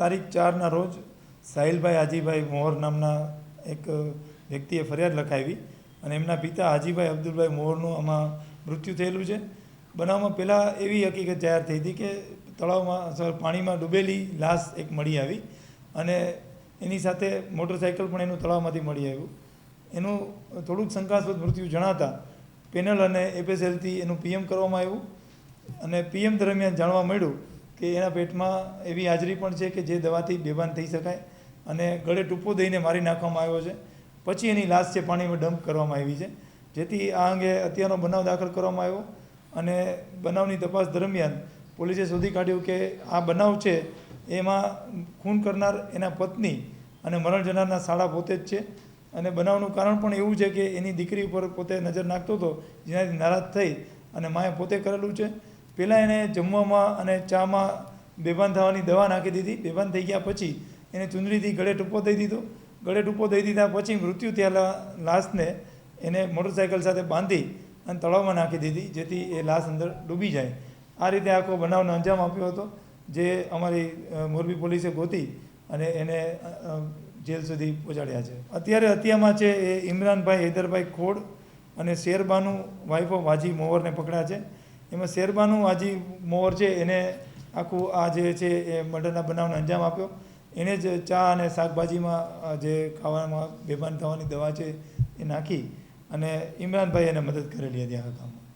તારીખ ચારના રોજ સાહિલભાઈ હાજીભાઈ મોહર નામના એક વ્યક્તિએ ફરિયાદ લખાવી અને એમના પિતા હાજીભાઈ અબ્દુલભાઈ મોહરનું આમાં મૃત્યુ થયેલું છે. બનાવમાં પહેલાં એવી હકીકત જાહેર થઈ હતી કે તળાવમાં સર પાણીમાં ડૂબેલી લાશ એક મળી આવી અને એની સાથે મોટરસાઇકલ પણ એનું તળાવમાંથી મળી આવ્યું. એનું થોડુંક શંકાસ્પદ મૃત્યુ જણાતા પેનલ અને એપીએસએલથી એનું પીએમ કરવામાં આવ્યું અને પીએમ દરમિયાન જાણવા મળ્યું કે એના પેટમાં એવી હાજરી પણ છે કે જે દવાથી બેભાન થઈ શકાય અને ગળે ટૂંપો દઈને મારી નાખવામાં આવ્યો છે. પછી એની લાશ છે પાણીમાં ડમ્પ કરવામાં આવી છે. જેથી આ અંગે અત્યારનો બનાવ દાખલ કરવામાં આવ્યો અને બનાવની તપાસ દરમિયાન પોલીસે શોધી કાઢ્યું કે આ બનાવ છે એમાં ખૂન કરનાર એના પત્ની અને મરણ જનારના શાળા પોતે જ છે. અને બનાવનું કારણ પણ એવું છે કે એની દીકરી ઉપર પોતે નજર નાખતો હતો, જેનાથી નારાજ થઈ અને માએ પોતે કરેલું છે. પહેલાં એને જમવામાં અને ચામાં બેભાન થવાની દવા નાખી દીધી. બેભાન થઈ ગયા પછી એને ચુંદડીથી ગળે ટૂંપો દઈ દીધો. ગળે ટૂંપો દઈ દીધા પછી મૃત્યુ થયેલા લાશને એને મોટરસાઇકલ સાથે બાંધી અને તળાવમાં નાખી દીધી, જેથી એ લાશ અંદર ડૂબી જાય. આ રીતે આખો બનાવનો અંજામ આપ્યો હતો, જે અમારી મોરબી પોલીસે ગોતી અને એને જેલ સુધી પહોંચાડ્યા છે. અત્યારે હત્યામાં છે એ ઇમરાનભાઈ હૈદરભાઈ ખોડ અને શેરબાનુ વાઇફ હાજી મોવરને પકડ્યા છે. એમાં શેરબાનું હાજી મોર છે, એને આખું આ જે છે એ મર્ડરના બનાવને અંજામ આપ્યો. એને જ ચા અને શાકભાજીમાં જે ખાવામાં બેભાન થવાની દવા છે એ નાખી અને ઇમરાનભાઈ એને મદદ કરેલી હતી આ કામમાં